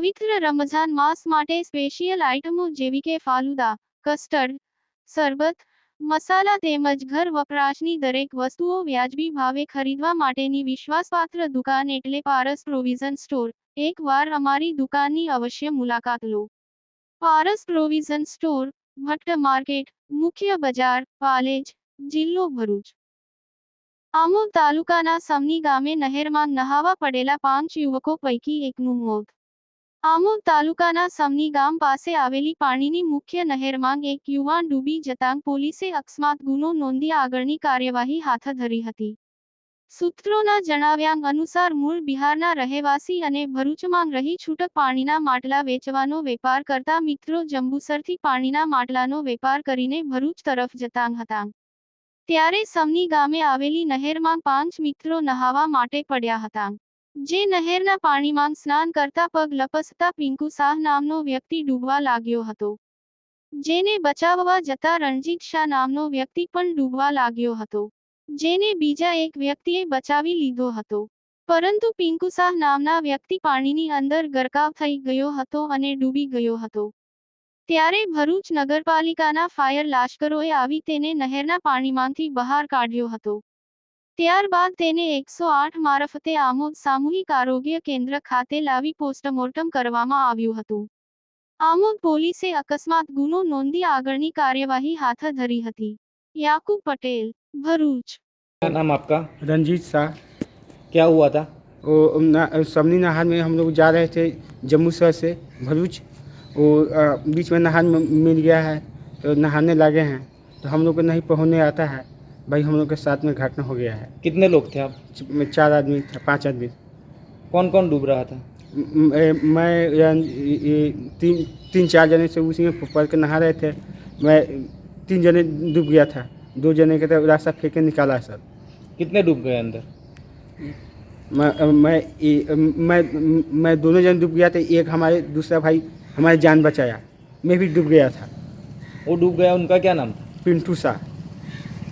पवित्र रमजान मास माटे स्पेशियल आइटमों जेवी के फालूदा कस्टर्ड सरबत मसाला तेमज घर वपराशनी दरेक वस्तुओं व्याजबी भावे खरीदवा माटेनी विश्वासपात्र दुकान एटले पारस प्रोविजन स्टोर एक बार अमारी दुकानी अवश्य मुलाकात लो Paras provision store Bhatt market मुख्य बाजार पालेज जिल्लो भरूच आमोद तालुकाना समनी गामे नहर मां नहावा पड़ेला पांच युवकों पैकी एक नु આમોદ તાલુકાના સમની ગામ પાસે આવેલી પાણીની મુખ્ય નહેરમાં એક યુવાન ડૂબી જતાં પોલીસે અકસ્માત ગુનો નોંધી આગળની કાર્યવાહી હાથ ધરી હતી સૂત્રોના જણાવ્યા અનુસાર મૂળ બિહારના રહેવાસી અને ભરૂચમાં રહી છૂટક પાણીના માટલા વેચવાનો વેપાર કરતા મિત્રો જંબુસરથી પાણીના માટલાનો વેપાર કરીને ભરૂચ તરફ જતાં હતા ત્યારે સમની ગામે આવેલી નહેરમાં પાંચ મિત્રો નહાવા માટે પડ્યા હતા જે નહેરના પાણીમાં સ્નાન કરતા પગ લપસતા પિંકુ શાહ નામનો વ્યક્તિ ડૂબવા લાગ્યો હતો જેને બચાવવા જતા રણજીત શાહ નામનો વ્યક્તિ પણ ડૂબવા લાગ્યો હતો જેને બીજા એક વ્યક્તિએ બચાવી લીધો હતો પરંતુ પિંકુ શાહ નામના વ્યક્તિ પાણીની અંદર ગરકાવ થઈ ગયો હતો અને ડૂબી ગયો હતો ત્યારે ભરૂચ નગરપાલિકાના ફાયર લાશ્કરોએ આવી તેને નહેરના પાણીમાંથી બહાર કાઢ્યો હતો ત્યારબાદ તેણે 108 મારફતે આમુ સામૂહી આરોગ્ય કેન્દ્ર ખાતે આવી પોસ્ટમોર્ટમ કરવામાં આવ્યું હતું આમુ પોલીસે અકસ્માત ગુનો નોંધી આગળની કાર્યવાહી હાથ ધરી હતી યાકુબ પટેલ ભરૂચ તમારું નામ આપકા રંજીત સાહબ શું ہوا تھا ઓ સબની નહાન મેં હમ લોકો જા રહે تھے જમ્મુ શહેર સે ભરૂચ ઓ બીચ મે નહાન મે મિલ ગયા હે નહാനെ લાગે હે તો હમ લોકો નહીં પહોંચને aata hai भाई हम लोग के साथ में घटना हो गया है कितने लोग थे आप चार आदमी था पाँच आदमी कौन कौन डूब रहा था मैं ये तीन तीन चार जने से उसी में पढ़ के नहा रहे थे मैं तीन जने डूब गया था दो जने के तो रास्ता फेंक के निकाला सर कितने डूब गए अंदर मैं मैं मैं मैं दोनों जन डूब गया था एक हमारे दूसरा भाई हमारी जान बचाया मैं भी डूब गया था वो डूब गया उनका क्या नाम था पिंटू शाह